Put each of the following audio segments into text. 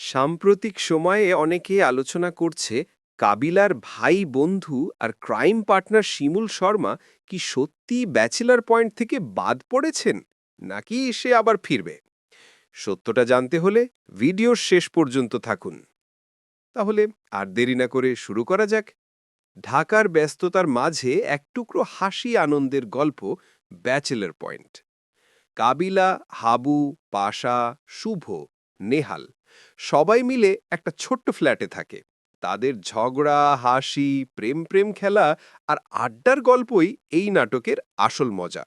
সাম্প্রতিক সময়ে অনেকে আলোচনা করছে কাবিলার ভাই বন্ধু আর ক্রাইম পার্টনার শিমুল শর্মা কি সত্যি ব্যাচেলার পয়েন্ট থেকে বাদ পড়েছেন, নাকি সে আবার ফিরবে? সত্যটা জানতে হলে ভিডিওর শেষ পর্যন্ত থাকুন। তাহলে আর দেরি না করে শুরু করা যাক। ঢাকার ব্যস্ততার মাঝে এক টুকরো হাসি আনন্দের গল্প, ব্যাচেলার পয়েন্ট। কাবিলা, হাবু, পাশা, শুভ, নেহাল সবাই মিলে একটা ছোট্ট ফ্ল্যাটে থাকে। তাদের ঝগড়া, হাসি, প্রেম প্রেম খেলা আর আড্ডার গল্পই এই নাটকের আসল মজা।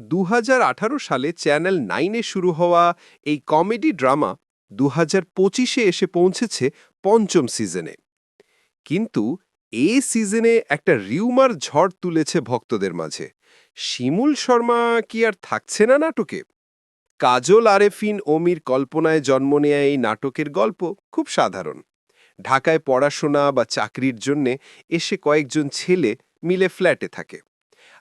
দু হাজার আঠারো সালে চ্যানেল নাইনে শুরু হওয়া এই কমেডি ড্রামা দু হাজার পঁচিশে এসে পৌঁছেছে পঞ্চম সিজনে। কিন্তু এই সিজনে একটা রিউমার ঝড় তুলেছে ভক্তদের মাঝে। শিমুল শর্মা কি আর থাকছে না নাটকে? কাজল আরেফিন ওমির কল্পনায় জন্ম নেয়া এই নাটকের গল্প খুব সাধারণ। ঢাকায় পড়াশোনা বা চাকরির জন্যে এসে কয়েকজন ছেলে মিলে ফ্ল্যাটে থাকে।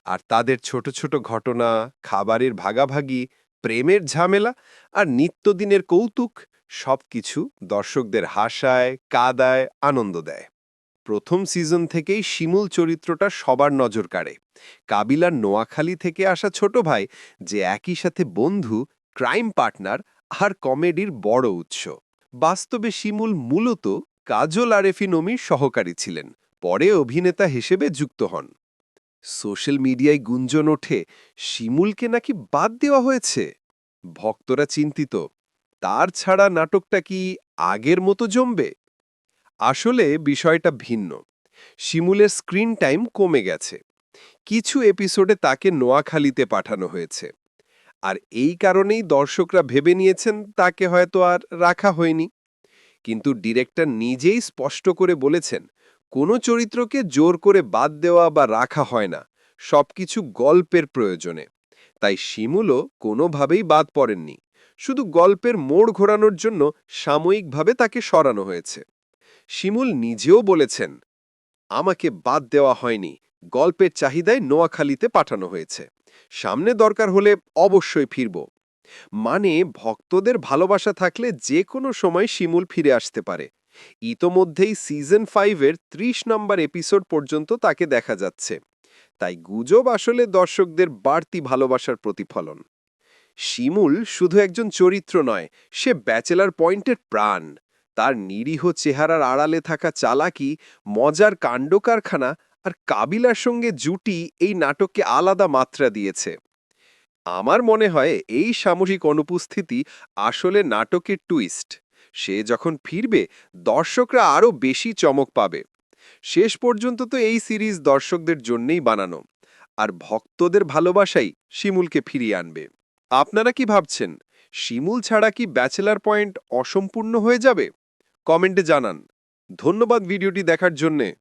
আর তাদের ছোট ছোট ঘটনা, খাবারের ভাগাভাগি, প্রেমের ঝামেলা আর নিত্যদিনের কৌতুক সবকিছু দর্শকদের হাসায়, কাদায়, আনন্দ দেয়। প্রথম সিজন থেকেই শিমুল চরিত্রটা সবার নজর কাড়ে। কাবিলার নোয়াখালী থেকে আসা ছোট ভাই যে একই সাথে বন্ধু ক্রাইম পার্টনার আর কমেডির বড় উৎস। বাস্তবে শিমুল মূলত কাজল আরেফিনমির সহকারী ছিলেন, পরে অভিনেতা হিসেবে যুক্ত হন। সোশ্যাল মিডিয়ায় গুঞ্জন ওঠে, শিমুলকে নাকি বাদ দেওয়া হয়েছে? ভক্তরা চিন্তিত, তার ছাড়া নাটকটা কি আগের মতো জমবে? আসলে বিষয়টা ভিন্ন। শিমুলের স্ক্রিন টাইম কমে গেছে। কিছু এপিসোডে তাকে নোয়াখালীতে পাঠানো হয়েছে। আর এই কারণেই দর্শকরা ভেবে নিয়েছেন তাকে হয়তো আর রাখা হয়নি। কিন্তু ডিরেক্টর নিজেই স্পষ্ট করে বলেছেন, কোনো চরিত্রকে জোর করে বাদ দেওয়া বা রাখা হয় না, সবকিছু গল্পের প্রয়োজনে। তাই শিমুলও কোনোভাবেই বাদ পড়েননি, শুধু গল্পের মোড় ঘোরানোর জন্য সাময়িকভাবে তাকে সরানো হয়েছে। শিমুল নিজেও বলেছেন, আমাকে বাদ দেওয়া হয়নি গল্পের চাহিদায় নোয়াখালীতে পাঠানো হয়েছে। সামনে দরকার হলে অবশ্যই ফিরব। মানে ভক্তদের ভালোবাসা থাকলে যে কোনো সময় শিমুল ফিরে আসতে পারে। ইতোমধ্যেই সিজন ফাইভের ত্রিশ নম্বর এপিসোড পর্যন্ত তাকে দেখা যাচ্ছে। তাই গুজব আসলে দর্শকদের বাড়তি ভালোবাসার প্রতিফলন। শিমুল শুধু একজন চরিত্র নয়, সে ব্যাচেলার পয়েন্টের প্রাণ। তার নিরীহ চেহারার আড়ালে থাকা চালাকি, মজার কাণ্ড কারখানা আর কাবিলার সঙ্গে জুটি এই নাটককে আলাদা মাত্রা দিয়েছে। আমার মনে হয় এই সামরিক অনুপস্থিতি আসলে নাটকের টুইস্ট সে যখন ফিরবে, দর্শকরা আরও বেশি চমক পাবে। শেষ পর্যন্ত তো এই সিরিজ দর্শকদের জন্যেই বানানো। আর ভক্তদের ভালোবাসাই শিমুলকে ফিরিয়ে আনবে। আপনারা কি ভাবছেন, শিমুল ছাড়া কি ব্যাচেলার পয়েন্ট অসম্পূর্ণ হয়ে যাবে? কমেন্টে জানান। ধন্যবাদ ভিডিওটি দেখার জন্যে।